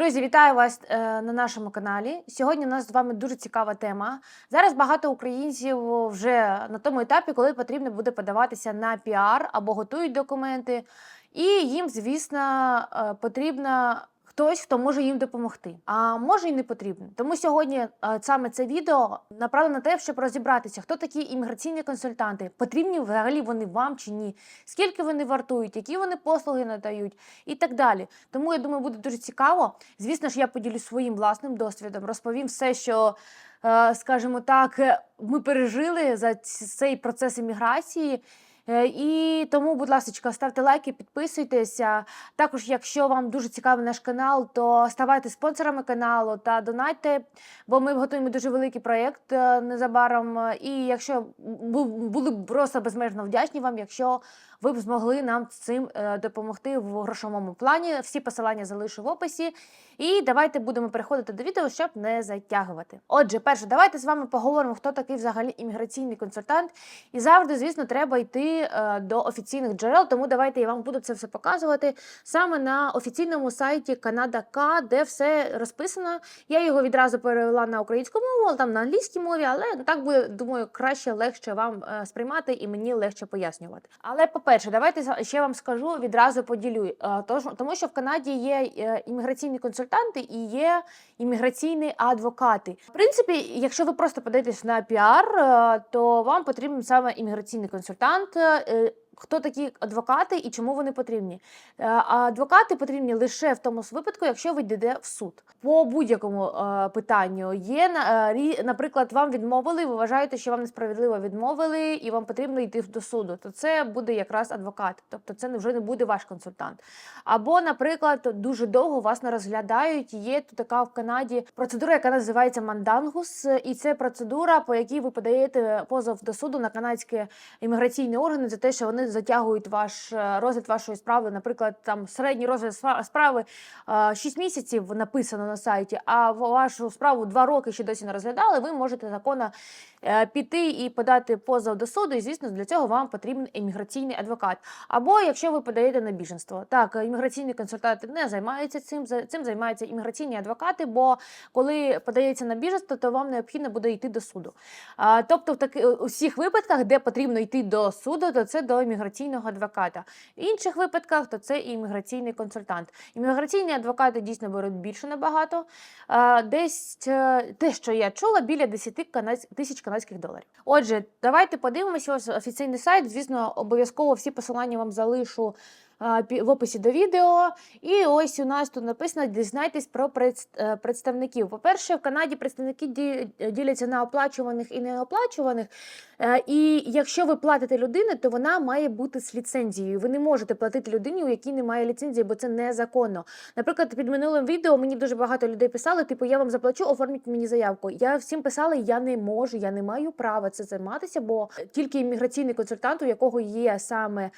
Друзі, вітаю вас е, на нашому каналі. Сьогодні у нас з вами дуже цікава тема. Зараз багато українців вже на тому етапі, коли потрібно буде подаватися на піар або готують документи, і їм, звісно, е, потрібно. Хтось, хто може їм допомогти, а може і не потрібно. Тому сьогодні е, саме це відео направлено на те, щоб розібратися, хто такі імміграційні консультанти, потрібні взагалі вони вам чи ні, скільки вони вартують, які вони послуги надають і так далі. Тому я думаю, буде дуже цікаво. Звісно ж, я поділюсь своїм власним досвідом, розповім все, що, е, скажімо так, ми пережили за цей процес імміграції. Е, І тому, будь ласка, ставте лайки, підписуйтеся. Також, якщо вам дуже цікавий наш канал, то ставайте спонсорами каналу та донайте, бо ми готуємо дуже великий проєкт е, незабаром. Е, І якщо були б просто безмежно вдячні вам, якщо ви б змогли нам цим е, допомогти в грошовому плані. Всі посилання залишу в описі. І давайте будемо переходити до відео, щоб не затягувати. Отже, перше, давайте з вами поговоримо, хто такий взагалі імміграційний консультант. І завжди, звісно, треба йти е, до офіційних джерел. Тому давайте я вам буду це все показувати саме на офіційному сайті Канада.К, де все розписано. Я його відразу перевела на українську мову, там на англійській мові, але так буде, думаю, краще, легше вам е, сприймати і мені легше пояснювати. Але по-перше, давайте ще вам скажу відразу поділю. Е, тож- тому що в Канаді є е, імміграційні консультанти і є імміграційні адвокати. В принципі, якщо ви просто подаєтесь на піар, е, то вам потрібен саме імміграційний консультант. Хто такі адвокати і чому вони потрібні? Е, адвокати потрібні лише в тому випадку, якщо ви йдете в суд. По будь-якому е, питанню є е, наприклад, вам відмовили, ви вважаєте, що вам несправедливо відмовили, і вам потрібно йти до суду. То це буде якраз адвокат, тобто це вже не буде ваш консультант. Або, наприклад, дуже довго вас не розглядають. Є тут така в Канаді процедура, яка називається мандангус, і це процедура, по якій ви подаєте позов до суду на канадські імміграційні органи за те, що вони затягують ваш е, розгляд вашої справи. Наприклад, там середній розгляд справи е, 6 місяців написано на сайті, а вашу справу 2 роки ще досі не розглядали. Ви можете законно е, піти і подати позов до суду. І звісно, для цього вам потрібен імміграційний адвокат. Або якщо ви подаєте на біженство, так е, імміграційні консультанти не займаються цим. Цим займаються імміграційні адвокати. Бо коли подається на біженство, то вам необхідно буде йти до суду. Тобто, в таки, у всіх випадках, де потрібно йти до суду, то це до імміграційного адвоката. В інших випадках то це імміграційний консультант. Імміграційні адвокати дійсно беруть більше набагато. Десь е, те, що я чула, біля 10 тисяч канадських доларів. Отже, давайте подивимося. Ось офіційний сайт. Звісно, обов'язково всі посилання вам залишу. В описі до відео, і ось у нас тут написано: дізнайтесь про е, представників. По-перше, в Канаді представники діляться на оплачуваних і неоплачуваних. Е, І якщо ви платите людині, то вона має бути з ліцензією. Ви не можете платити людині, у якій немає ліцензії, бо це незаконно. Наприклад, під минулим відео мені дуже багато людей писали: типу, я вам заплачу, оформіть мені заявку. Я всім писала, я не можу, я не маю права це займатися, бо тільки імміграційний консультант, у якого є саме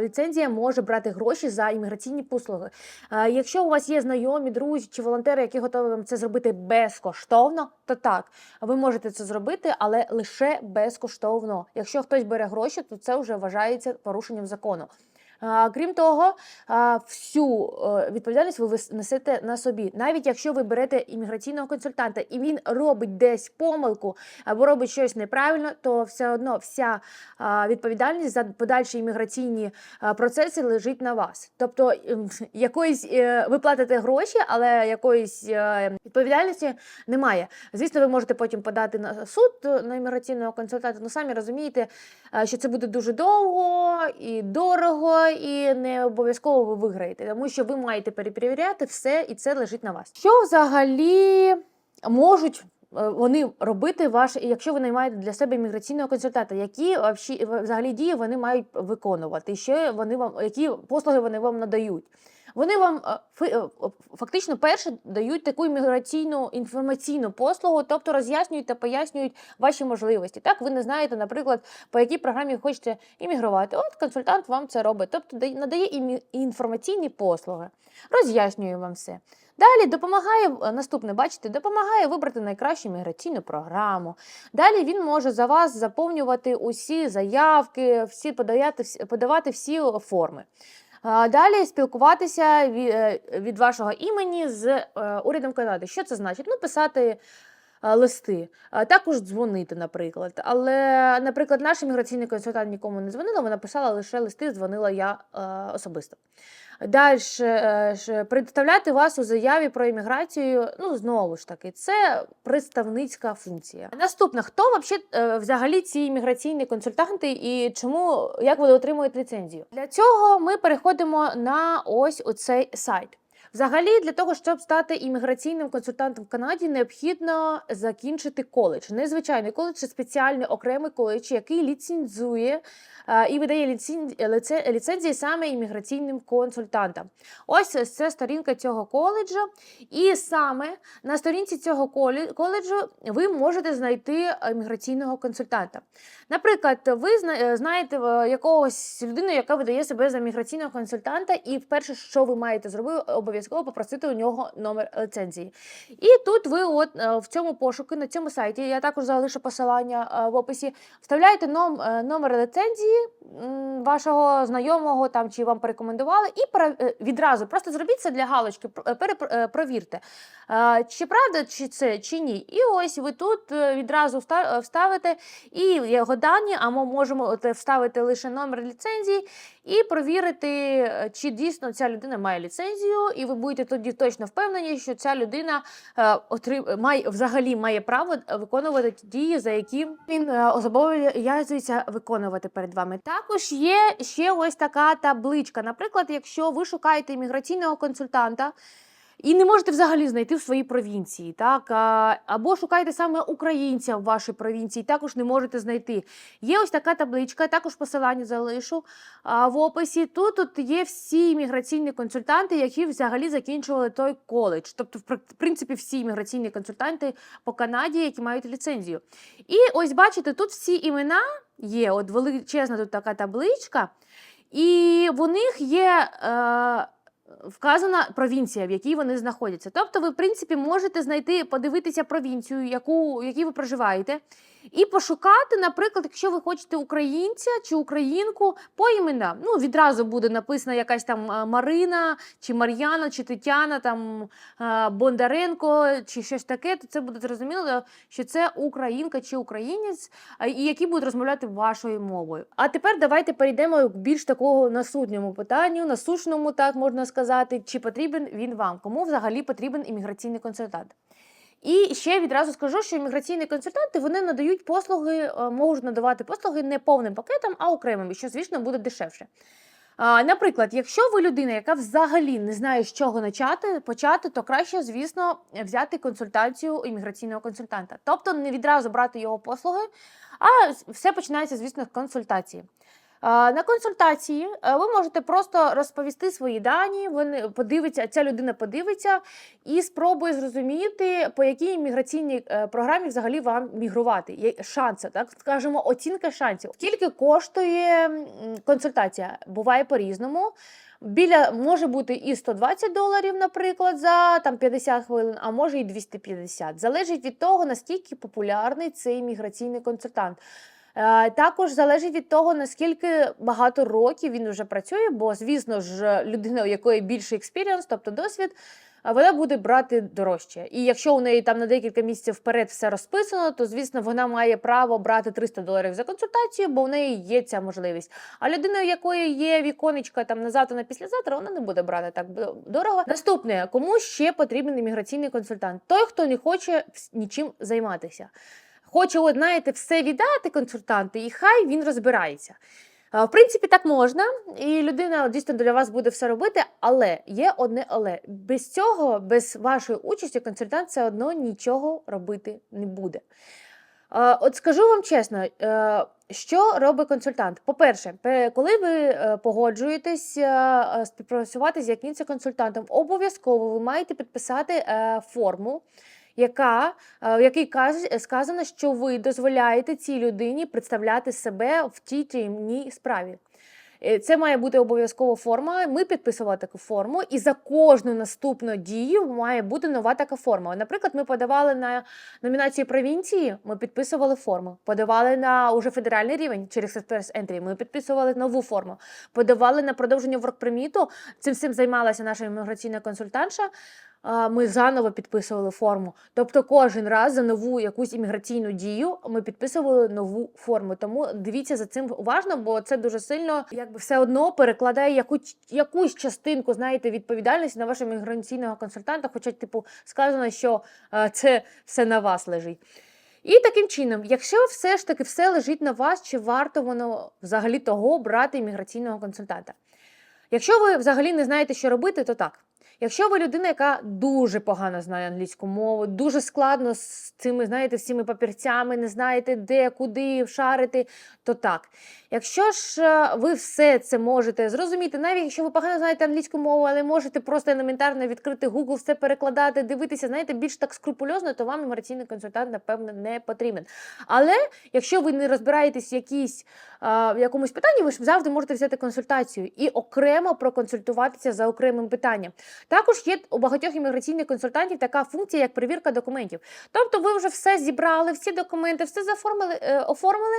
ліцензія, може брати гроші за імміграційні послуги. Е, Якщо у вас є знайомі, друзі чи волонтери, які готові вам це зробити безкоштовно, то так, ви можете це зробити, але лише безкоштовно. Якщо хтось бере гроші, то це вже вважається порушенням закону. Крім того, всю е, відповідальність ви несете на собі. Навіть якщо ви берете імміграційного консультанта і він робить десь помилку або робить щось неправильно, то все одно вся відповідальність за подальші імміграційні процеси лежить на вас. Тобто ем, якоїсь е, ви платите гроші, але якоїсь е, відповідальності немає. Звісно, ви можете потім подати на суд на імміграційного консультанта. Ну самі розумієте, що це буде дуже довго і дорого, і не обов'язково ви виграєте, тому що ви маєте перепровіряти все, і це лежить на вас. Що взагалі можуть е, вони робити ваш, якщо ви наймаєте для себе міграційного консультанта, які взагалі дії вони мають виконувати, що вони вам, які послуги вони вам надають. Вони вам е, е, фактично перше дають таку імміграційну інформаційну послугу, тобто роз'яснюють та пояснюють ваші можливості. Так, ви не знаєте, наприклад, по якій програмі хочете іммігрувати. От консультант вам це робить, тобто надає інформаційні послуги, роз'яснює вам все. Далі допомагає е, наступне, бачите, допомагає вибрати найкращу міграційну програму. Далі він може за вас заповнювати усі заявки, всі подавати, подавати всі форми. Далі спілкуватися е, від вашого імені з е, урядом Канади. Що це значить? Ну, писати листи, також дзвонити, наприклад. Але, наприклад, наш імміграційний консультант нікому не дзвонила, вона писала лише листи, дзвонила я е, особисто. Далі представляти вас у заяві про імміграцію, ну знову ж таки, це представницька функція. Наступне, хто е, взагалі ці імміграційні консультанти і чому як вони отримують ліцензію? Для цього ми переходимо на ось оцей сайт. Взагалі, для того, щоб стати імміграційним консультантом в Канаді, необхідно закінчити коледж. Не звичайний коледж, а спеціальний окремий коледж, який ліцензує е, і видає ліцен- ліцензії саме імміграційним консультантам. Ось це сторінка цього коледжу. І саме на сторінці цього коледжу ви можете знайти імміграційного консультанта. Наприклад, ви е, знаєте е, якогось людину, яка видає себе за міграційного консультанта, і перше, що ви маєте зробити, обов'язково попросити у нього номер лицензії. І тут ви, от е, в цьому пошуку, на цьому сайті, я також залишу посилання в описі, вставляєте номер лицензії вашого знайомого там чи вам порекомендували, і відразу просто зробіть це для галочки, пр- е, перепро- е, провірте, е, чи правда чи це, чи ні. І ось ви тут відразу вставите і його дані, а ми можемо е, вставити лише номер ліцензії і провірити, е, чи дійсно ця людина має ліцензію, і ви будете тоді точно впевнені, що ця людина е, має взагалі має право виконувати ті дії, за які він зобов'язується виконувати перед вами. Також є ще ось така табличка. Наприклад, якщо ви шукаєте імміграційного консультанта. І не можете взагалі знайти в своїй провінції, так або шукаєте саме українця в вашій провінції, також не можете знайти. Є ось така табличка, також посилання залишу в описі. Тут, тут є всі імміграційні консультанти, які взагалі закінчували той коледж. Тобто, в принципі, всі імміграційні консультанти по Канаді, які мають ліцензію. І ось бачите, тут всі імена є. От величезна тут така табличка, і в них є. Е, Вказана провінція, в якій вони знаходяться. Тобто, ви, в принципі, можете знайти, подивитися провінцію, яку, в якій ви проживаєте, і пошукати, наприклад, якщо ви хочете українця чи українку по іменам. Ну, відразу буде написана якась там Марина, чи Мар'яна, чи Тетяна, там Бондаренко, чи щось таке, то це буде зрозуміло, що це українка чи українець, і які будуть розмовляти вашою мовою. А тепер давайте перейдемо к більш такого насутньому питанню, насущному, так можна сказати, чи потрібен він вам? Кому взагалі потрібен імміграційний консультант? І ще відразу скажу, що імміграційні консультанти вони надають послуги, е, можуть надавати послуги не повним пакетом, а окремим, що, звісно, буде дешевше. Наприклад, якщо ви людина, яка взагалі не знає, з чого почати, почати, то краще, звісно, взяти консультацію імміграційного консультанта. Тобто не відразу брати його послуги, а все починається, звісно, з консультації. На консультації е, ви можете просто розповісти свої дані. Вони подивиться, ця людина подивиться і спробує зрозуміти, по якій міграційній е, програмі взагалі вам мігрувати. Є шанси, так скажемо, оцінка шансів. Скільки коштує консультація? Буває по-різному. Біля може бути і 120 доларів, наприклад, за там 50 хвилин, а може і 250. Залежить від того, наскільки популярний цей міграційний консультант. Е, Також залежить від того, наскільки багато років він вже працює, бо, звісно ж, людина, у якої більший експіріанс, тобто досвід, вона буде брати дорожче. І якщо у неї там на декілька місяців вперед все розписано, то звісно вона має право брати 300 доларів за консультацію, бо в неї є ця можливість. А людина, у якої є віконечка там на завтра, на післязавтра, вона не буде брати так дорого. Наступне, кому ще потрібен імміграційний консультант? Той, хто не хоче нічим займатися. Хоче, от, знаєте, все віддати консультанту, і хай він розбирається. В принципі, так можна, і людина дійсно для вас буде все робити, але є одне але. Без цього, без вашої участі, консультант все одно нічого робити не буде. От скажу вам чесно, е, що робить консультант? По-перше, коли ви е, погоджуєтесь е, співпрацювати з якимось консультантом, обов'язково ви маєте підписати форму, яка, е, в якій каз- сказано, що ви дозволяєте цій людині представляти себе в тій чи іній справі. Е, Це має бути обов'язкова форма. Ми підписували таку форму, і за кожну наступну дію має бути нова така форма. Наприклад, ми подавали на номінації провінції, ми підписували форму. Подавали на уже федеральний рівень через Express Entry, ми підписували нову форму. Подавали на продовження воркприміту. Цим всім займалася наша імміграційна консультантша. Ми заново підписували форму. Тобто, кожен раз за нову якусь імміграційну дію ми підписували нову форму. Тому дивіться за цим уважно, бо це дуже сильно якби все одно перекладає яку, якусь частинку, знаєте, відповідальності на вашого імміграційного консультанта. Хоча, типу, сказано, що це все на вас лежить. І таким чином, якщо все ж таки все лежить на вас, чи варто воно взагалі того брати імміграційного консультанта? Якщо ви взагалі не знаєте, що робити, то так. Якщо ви людина, яка дуже погано знає англійську мову, дуже складно з цими, знаєте, всіми папірцями, не знаєте, де, куди шарити, то так. Якщо ж е, ви все це можете зрозуміти, навіть якщо ви погано знаєте англійську мову, але можете просто елементарно відкрити Google, все перекладати, дивитися, знаєте, більш так скрупульозно, то вам імміграційний консультант, напевно, не потрібен. Але якщо ви не розбираєтесь в якійсь, е, в якомусь питанні, ви ж завжди можете взяти консультацію і окремо проконсультуватися за окремим питанням. Також є у багатьох імміграційних консультантів така функція, як перевірка документів. Тобто ви вже все зібрали, всі документи, все заформили, е, оформили,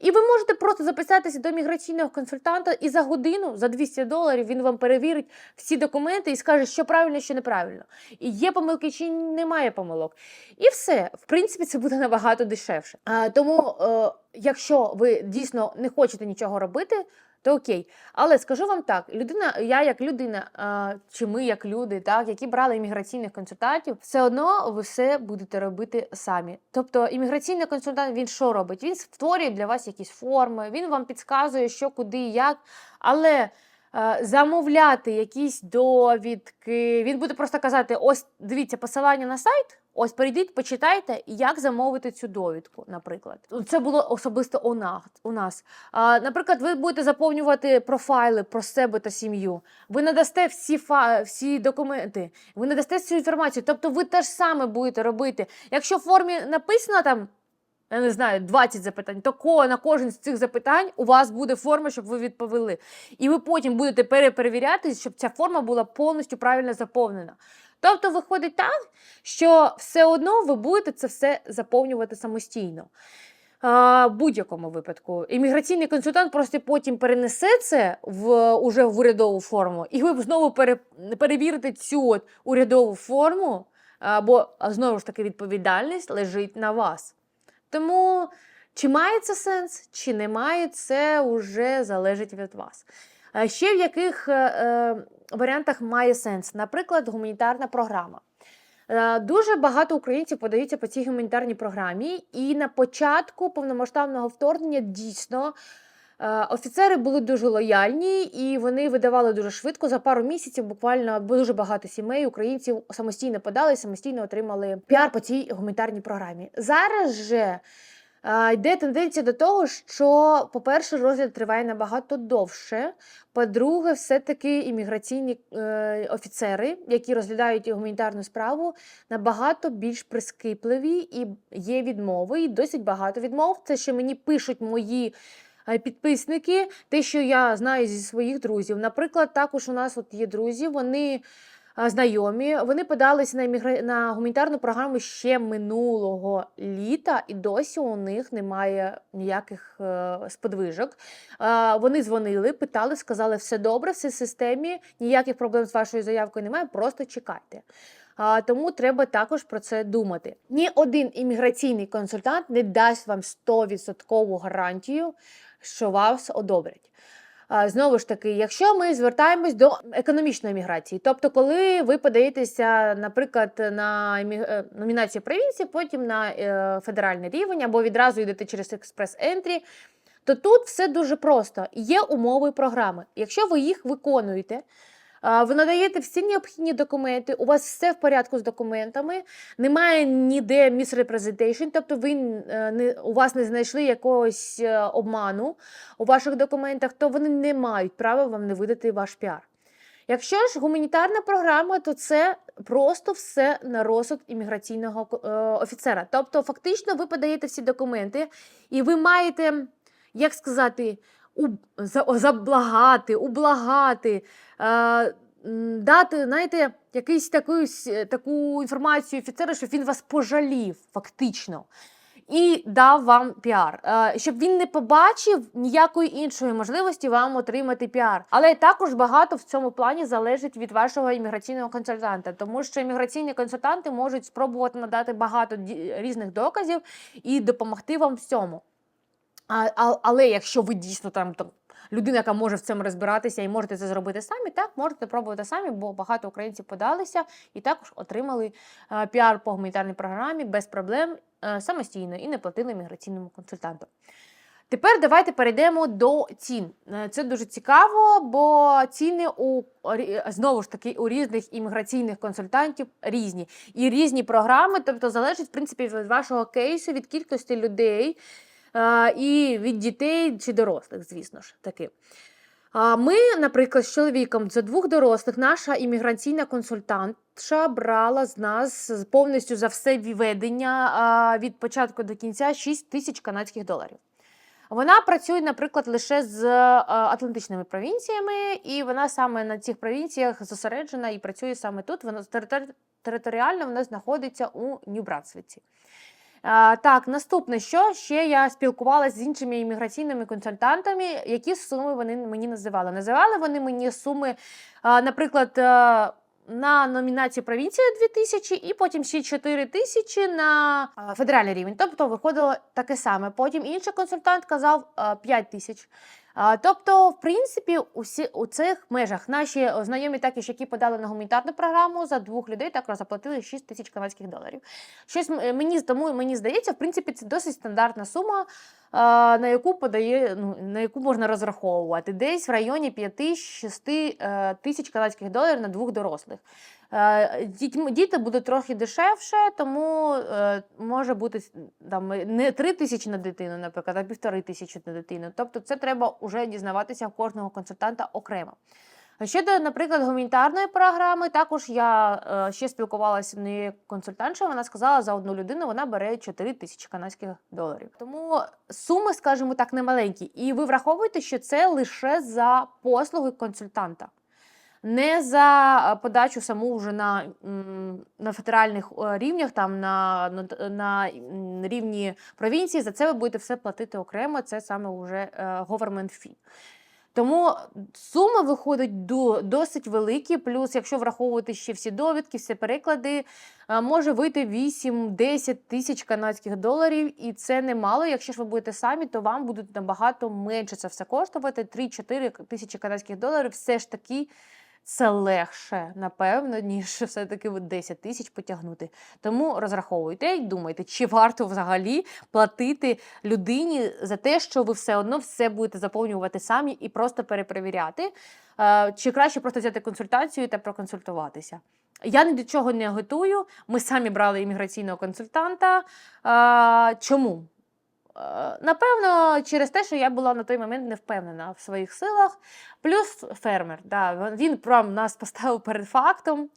і ви можете просто записатися до міграційного консультанта, і за годину, за 200 доларів, він вам перевірить всі документи і скаже, що правильно, що неправильно. І є помилки, чи немає помилок. І все. В принципі, це буде набагато дешевше. А, тому, е, якщо ви дійсно не хочете нічого робити, то окей. Але скажу вам так: людина, я як людина, чи ми як люди, так, які брали імміграційних консультантів, все одно ви все будете робити самі. Тобто імміграційний консультант він що робить? Він створює для вас якісь форми, він вам підказує, що куди, як. Але замовляти якісь довідки, він буде просто казати: ось дивіться посилання на сайт. Ось перейдіть, почитайте, як замовити цю довідку, наприклад. Це було особисто у нас. Наприклад, ви будете заповнювати профайли про себе та сім'ю. Ви надасте всі фа... всі документи, ви надасте всю інформацію. Тобто ви те ж саме будете робити. Якщо в формі написано там. Я не знаю, 20 запитань, то ко- на кожен з цих запитань у вас буде форма, щоб ви відповіли. І ви потім будете переперевіряти, щоб ця форма була повністю правильно заповнена. Тобто виходить так, що все одно ви будете це все заповнювати самостійно. В будь-якому випадку. Імміграційний консультант просто потім перенесе це в, уже в урядову форму, і ви знову пере, перевірите цю от урядову форму, а, бо знову ж таки відповідальність лежить на вас. Тому чи має це сенс, чи не має, це вже залежить від вас. Ще в яких е, е, варіантах має сенс? Наприклад, гуманітарна програма. Е, Дуже багато українців подаються по цій гуманітарній програмі, і на початку повномасштабного вторгнення дійсно е, офіцери були дуже лояльні і вони видавали дуже швидко. За пару місяців буквально дуже багато сімей українців самостійно подали, самостійно отримали піар по цій гуманітарній програмі. Зараз же йде тенденція до того, що, по-перше, розгляд триває набагато довше. По-друге, все-таки імміграційні е, офіцери, які розглядають гуманітарну справу, набагато більш прискіпливі і є відмови, і досить багато відмов. Це що мені пишуть мої. е, Підписники, те, що я знаю зі своїх друзів. Наприклад, також у нас от є друзі, вони знайомі, вони подалися на, іммігра... на гуманітарну програму ще минулого літа, і досі у них немає ніяких е, сподвижок. Вони дзвонили, питали, сказали, все добре, все в системі, ніяких проблем з вашою заявкою немає, просто чекайте. А, тому треба також про це думати. Ні один імміграційний консультант не дасть вам 100% гарантію, що вас одобрять. Знову ж таки, якщо ми звертаємось до економічної міграції, тобто, коли ви подаєтеся, наприклад, на е, номінацію провінції, потім на е, федеральний рівень, або відразу йдете через експрес-ентрі, то тут все дуже просто. Є умови програми. Якщо ви їх виконуєте, ви надаєте всі необхідні документи, у вас все в порядку з документами, немає ніде misrepresentation, тобто ви е, не, у вас не знайшли якогось е, обману у ваших документах, то вони не мають права вам не видати ваш піар. Якщо ж гуманітарна програма, то це просто все на розсуд імміграційного е, офіцера. Тобто, фактично, ви подаєте всі документи, і ви маєте, як сказати, заблагати, ублагати, е, дати, знаєте, якусь таку, таку інформацію офіцеру, щоб він вас пожалів, фактично. І дав вам піар, Е, щоб він не побачив ніякої іншої можливості вам отримати піар. Але також багато в цьому плані залежить від вашого імміграційного консультанта, тому що імміграційні консультанти можуть спробувати надати багато різних доказів і допомогти вам в цьому. А, а, але якщо ви дійсно там, там людина, яка може в цьому розбиратися і можете це зробити самі, так можете пробувати самі, бо багато українців подалися і також отримали е, піар по гуманітарній програмі без проблем е, самостійно і не платили міграційному консультанту. Тепер давайте перейдемо до цін. Е, Це дуже цікаво, бо ціни у знову ж таки у різних імміграційних консультантів різні. І різні програми, тобто залежить в принципі від вашого кейсу, від кількості людей і від дітей чи дорослих, звісно ж таки. Ми, наприклад, з чоловіком за двох дорослих, наша імміграційна консультантша брала з нас повністю за все введення від початку до кінця 6 тисяч канадських доларів. Вона працює, наприклад, лише з е, атлантичними провінціями, і вона саме на цих провінціях зосереджена і працює саме тут. Вона територіально вона знаходиться у Нью-Брансвіці. Так, наступне, що ще я спілкувалася з іншими імміграційними консультантами, які суми вони мені називали. Називали вони мені суми, наприклад, е, на номінацію провінція 2000 і потім ще 4 тисячі на федеральний рівень. Тобто виходило таке саме. Потім інший консультант казав а, 5 тисяч. Тобто, в принципі, усі у цих межах наші знайомі також, які подали на гуманітарну програму за двох людей, також заплатили 6 тисяч канадських доларів. Щось мені тому мені здається, в принципі, це досить стандартна сума, на яку подає, ну на яку можна розраховувати, десь в районі 5-6 е, тисяч канадських доларів на двох дорослих. Е, Діти будуть трохи дешевше, тому е, може бути там не 3 тисячі на дитину, наприклад, а півтори тисячі на дитину. Тобто, це треба вже дізнаватися в кожного консультанта окремо. Щодо, наприклад, гуманітарної програми, також я е, ще спілкувалася з нею консультантша. Вона сказала, за одну людину вона бере 4 тисячі канадських доларів. Тому суми, скажімо так, немаленькі. І ви враховуєте, що це лише за послуги консультанта. Не за подачу саму вже на, на федеральних рівнях, там на, на, на рівні провінції. За це ви будете все платити окремо. Це саме вже е, government fee. Тому суми виходять до, досить великі. Плюс, якщо враховувати ще всі довідки, всі переклади, е, може вийти 8-10 тисяч канадських доларів, і це немало. Якщо ж ви будете самі, то вам будуть набагато менше це все коштувати. 3-4 тисячі канадських доларів все ж таки. Це легше, напевно, ніж все-таки 10 тисяч потягнути. Тому розраховуйте і думайте, чи варто взагалі платити людині за те, що ви все одно все будете заповнювати самі і просто перепровіряти. Е, Чи краще просто взяти консультацію та проконсультуватися? Я ні до чого не готую. Ми самі брали імміграційного консультанта. Е, Чому? Е, Напевно, через те, що я була на той момент не впевнена в своїх силах. Плюс фермер. Да, він прям нас поставив перед фактом.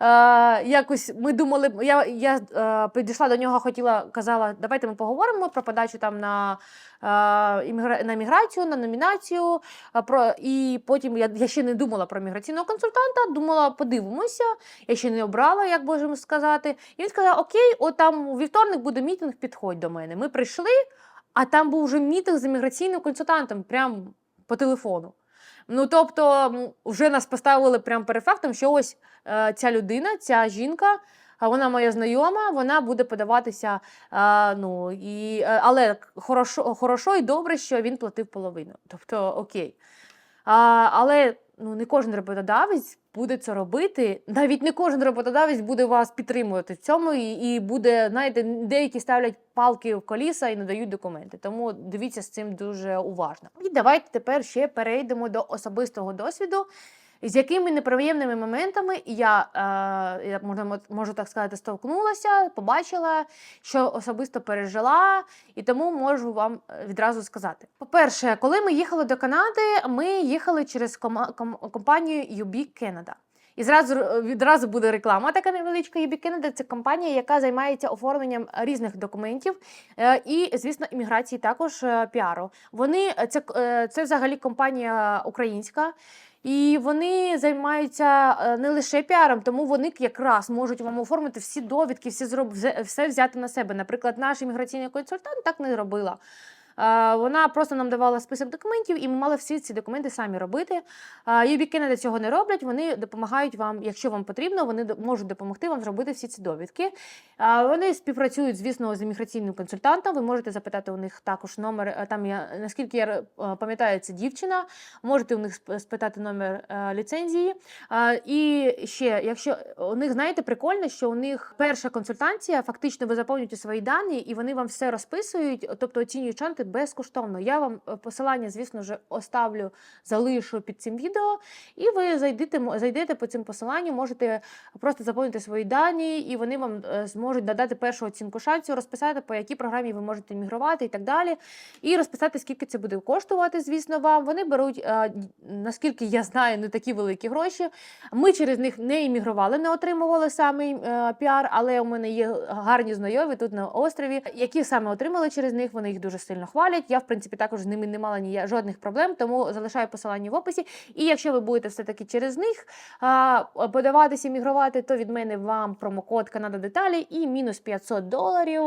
Е, якось ми думали, я, я е, підійшла до нього, хотіла, казала, давайте ми поговоримо про подачу там на, е, на міграцію, на номінацію. е, про... І потім я, я ще не думала про міграційного консультанта, думала, подивимося. Я ще не обрала, як можемо сказати. І він сказав: Окей, от там у вівторник буде мітинг, підходь до мене. Ми прийшли, а там був вже мітинг з міграційним консультантом, прямо по телефону. Ну, тобто, вже нас поставили прямо перед фактом, що ось е, ця людина, ця жінка, а вона моя знайома, вона буде подаватися. А, ну, і, е, але хорошо, хорошо і добре, що він платив половину. Тобто, окей. А, але ну, не кожен роботодавець буде це робити. Навіть не кожен роботодавець буде вас підтримувати в цьому, і, і буде, знаєте, деякі ставлять палки в коліса і надають документи. Тому дивіться з цим дуже уважно. І давайте тепер ще перейдемо до особистого досвіду. З якими неприємними моментами я, е, я можна, можу так сказати, столкнулася, побачила, що особисто пережила, і тому можу вам е, відразу сказати. По-перше, коли ми їхали до Канади, ми їхали через компанію UB Canada. І зразу відразу буде реклама така невеличка. UB Canada – це компанія, яка займається оформленням різних документів е, і, звісно, імміграції також е, піару. Вони е, це, е, це взагалі компанія українська. І вони займаються е, не лише піаром, тому вони якраз можуть вам оформити всі довідки, всі зроб... все взяти на себе. Наприклад, наш імміграційний консультант так не робила. Вона просто нам давала список документів, і ми мали всі ці документи самі робити. UB Canada цього не роблять. Вони допомагають вам, якщо вам потрібно, вони можуть допомогти вам зробити всі ці довідки. Вони співпрацюють, звісно, з імміграційним консультантом. Ви можете запитати у них також номер. е, Там я наскільки я е, пам'ятаю, це дівчина. Можете у них спитати номер е, ліцензії. І ще, якщо у них знаєте, прикольно, що у них перша консультація, фактично ви заповнюєте свої дані, і вони вам все розписують, тобто оцінюють шанти безкоштовно. Я вам е, посилання, звісно ж, оставлю, залишу під цим відео, і ви зайдете, зайдете по цим посиланням, можете просто заповнити свої дані, і вони вам е, зможуть додати першу оцінку шансів, розписати, по якій програмі ви можете мігрувати і так далі. І розписати, скільки це буде коштувати, звісно, вам. Вони беруть, е, наскільки я знаю, не такі великі гроші. Ми через них не іммігрували, не отримували саме піар, але у мене є гарні знайомі тут на острові, які саме отримали через них. Вони їх дуже сильно хвалять. Я, в принципі, також з ними не мала ні жодних проблем, тому залишаю посилання в описі. І якщо ви будете все-таки через них подаватися, іммігрувати, то від мене вам промокод Канада Деталі і мінус 500 доларів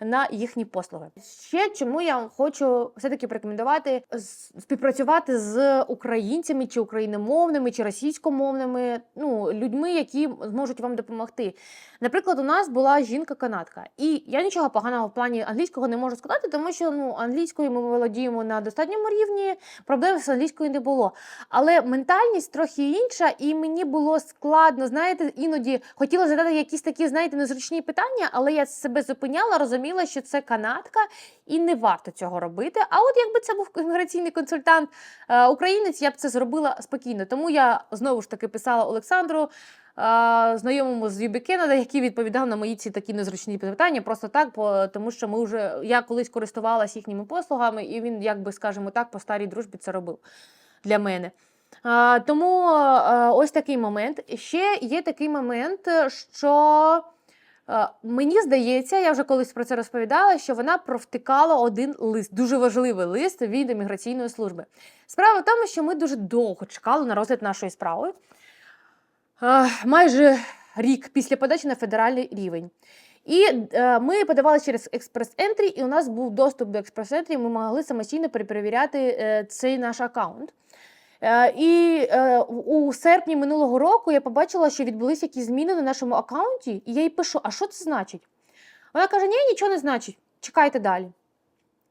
на їхні послуги. Ще чому я хочу все-таки порекомендувати співпрацювати з українцями, чи україномовними, чи російськомовними ну, людьми, які зможуть вам допомогти. Наприклад, у нас була жінка-канадка, і я нічого поганого в плані англійського не можу сказати, тому що ну, англійською ми володіємо на достатньому рівні, проблем з англійською не було. Але ментальність трохи інша, і мені було складно, знаєте, іноді хотіла задати якісь такі, знаєте, незручні питання, але я себе зупиняла, розуміла, що це канадка, і не варто цього робити. А от якби це був імміграційний консультант е, українець, я б це зробила спокійно. Тому я знову ж таки писала Олександру. Знайомому з UB який відповідав на мої ці такі незручні питання, просто так, бо, тому що ми вже я колись користувалася їхніми послугами, і він, як би скажемо так, по старій дружбі це робив для мене. А, тому е, ось такий момент. Ще є такий момент, що мені здається, я вже колись про це розповідала, що вона провтикала один лист, дуже важливий лист від імміграційної служби. Справа в тому, що ми дуже довго чекали на розгляд нашої справи. Майже рік після подачі на федеральний рівень. І е, ми подавали через експрес-ентрі, і у нас був доступ до експрес-ентрі, ми могли самостійно перепровіряти е, цей наш аккаунт. Е, і е, у серпні минулого року я побачила, що відбулися якісь зміни на нашому аккаунті, і я їй пишу: а що це значить? Вона каже: Ні, нічого не значить, чекайте далі.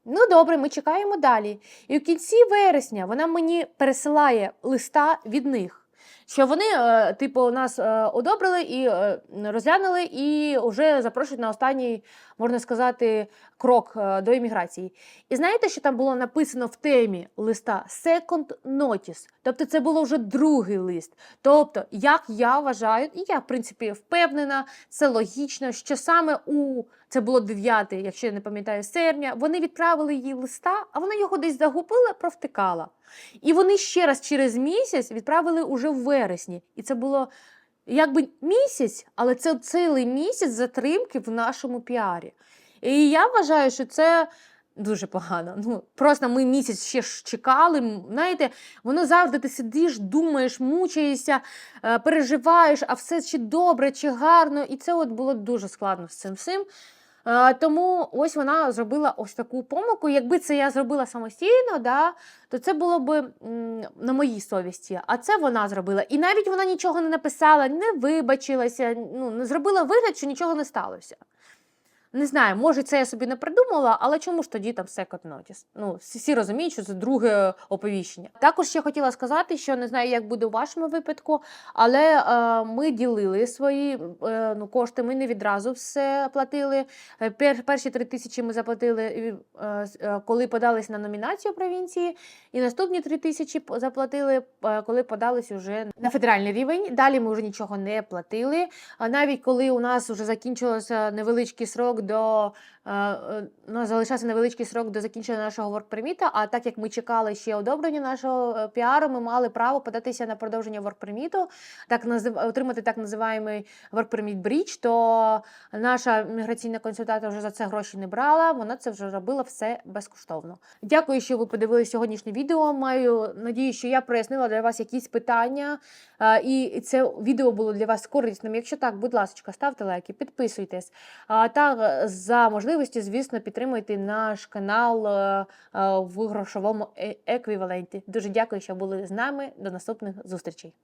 Ну, добре, ми чекаємо далі. І в кінці вересня вона мені пересилає листа від них, що вони, е, типу, нас е, одобрили і е, розглянули, і вже запрошують на останній, можна сказати, крок е, до імміграції. І знаєте, що там було написано в темі листа Second Notice, тобто це було вже другий лист. Тобто, як я вважаю, і я в принципі впевнена, це логічно, що саме у це було 9, якщо я не пам'ятаю, серпня, вони відправили їй листа, а вона його десь загубила, провтикала. І вони ще раз через місяць відправили уже в вересні. І це було якби місяць, але це цілий місяць затримки в нашому піарі. І я вважаю, що це. Дуже погано. Ну просто ми місяць ще ж чекали. Знаєте, воно завжди ти сидиш, думаєш, мучаєшся, е, переживаєш, а все чи добре, чи гарно. І це от було дуже складно з цим всім. Тому ось вона зробила ось таку помилку. Якби це я зробила самостійно, да, то це було б на моїй совісті. А це вона зробила. І навіть вона нічого не написала, не вибачилася, ну, не зробила вигляд, що нічого не сталося. Не знаю, може, це я собі не придумала, але чому ж тоді там second notice? Ну, всі, розуміють, що це друге оповіщення. Також ще хотіла сказати, що не знаю, як буде у вашому випадку, але е, ми ділили свої е, ну, кошти, ми не відразу все платили. Е, Пер, перші три тисячі ми заплатили, е, е, коли подались на номінацію провінції, і наступні три тисячі заплатили, е, коли подались уже на федеральний рівень. Далі ми вже нічого не платили. А навіть коли у нас вже закінчився невеличкий срок до У нас залишався невеличкий срок до закінчення нашого воркперміта, а так як ми чекали ще одобрення нашого е, піару, ми мали право податися на продовження воркперміту, так отримати так називаємий воркперміт бріч, то наша міграційна консультація вже за це гроші не брала, вона це вже робила все безкоштовно. Дякую, що ви подивилися сьогоднішнє відео. Маю надію, що я прояснила для вас якісь питання, і це відео було для вас корисним. Якщо так, будь ласка, ставте лайки, підписуйтесь. Та за можливості, звісно, підтримуйте наш канал е, е, в грошовому е- еквіваленті. Дуже дякую, що були з нами. До наступних зустрічей.